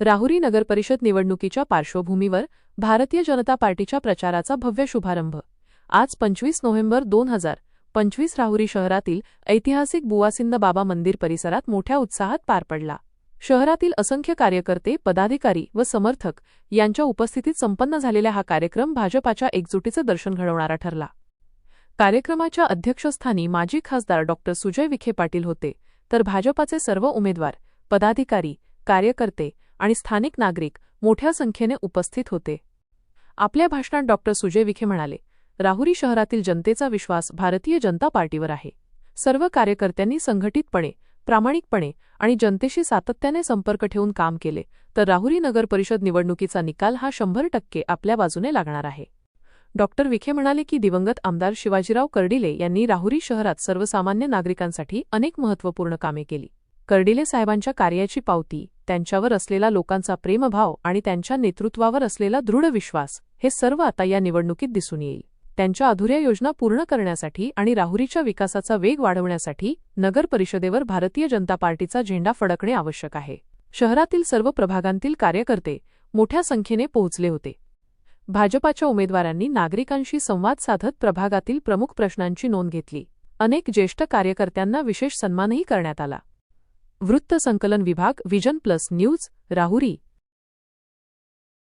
राहुरी नगरपरिषद निवडणुकीच्या पार्श्वभूमीवर भारतीय जनता पार्टीच्या प्रचाराचा भव्य शुभारंभ. आज पंचवीस नोव्हेंबर दोन हजार पंचवीस राहुरी शहरातील ऐतिहासिक बुवासिंद बाबा मंदिर परिसरात मोठ्या उत्साहात पार पडला. शहरातील असंख्य कार्यकर्ते पदाधिकारी व समर्थक यांच्या उपस्थितीत संपन्न झालेला हा कार्यक्रम भाजपाच्या एकजुटीचं दर्शन घडवणारा ठरला. कार्यक्रमाच्या अध्यक्षस्थानी माजी खासदार डॉ. सुजय विखे पाटील होते तर भाजपाचे सर्व उमेदवार पदाधिकारी कार्यकर्ते आणि स्थानिक नागरिक मोठ्या संख्येने उपस्थित होते. आपल्या भाषणात डॉक्टर सुजय विखे म्हणाले राहुरी शहरातील जनतेचा विश्वास भारतीय जनता पार्टीवर आहे. सर्व कार्यकर्त्यांनी संघटितपणे प्रामाणिकपणे आणि जनतेशी सातत्याने संपर्क ठेवून काम केले तर राहुरी नगर परिषद निवडणुकीचा निकाल हा शंभर टक्के आपल्या बाजूने लागणार आहे. डॉक्टर विखे म्हणाले की दिवंगत आमदार शिवाजीराव कर्डिले यांनी राहुरी शहरात सर्वसामान्य नागरिकांसाठी अनेक महत्त्वपूर्ण कामे केली. कर्डिले साहेबांच्या कार्याची पावती त्यांच्यावर असलेला लोकांचा प्रेमभाव आणि त्यांच्या नेतृत्वावर असलेला दृढ विश्वास हे सर्व आता या निवडणुकीत दिसून येईल. त्यांच्या अधुऱ्या योजना पूर्ण करण्यासाठी आणि राहुरीच्या विकासाचा वेग वाढवण्यासाठी नगर परिषदेवर भारतीय जनता पार्टीचा झेंडा फडकणे आवश्यक आहे. शहरातील सर्व प्रभागांतील कार्यकर्ते मोठ्या संख्येने पोहोचले होते. भाजपाच्या उमेदवारांनी नागरिकांशी संवाद साधत प्रभागातील प्रमुख प्रश्नांची नोंद घेतली. अनेक ज्येष्ठ कार्यकर्त्यांना विशेष सन्मानही करण्यात आला. वृत्त संकलन विभाग विजन प्लस न्यूज राहुरी.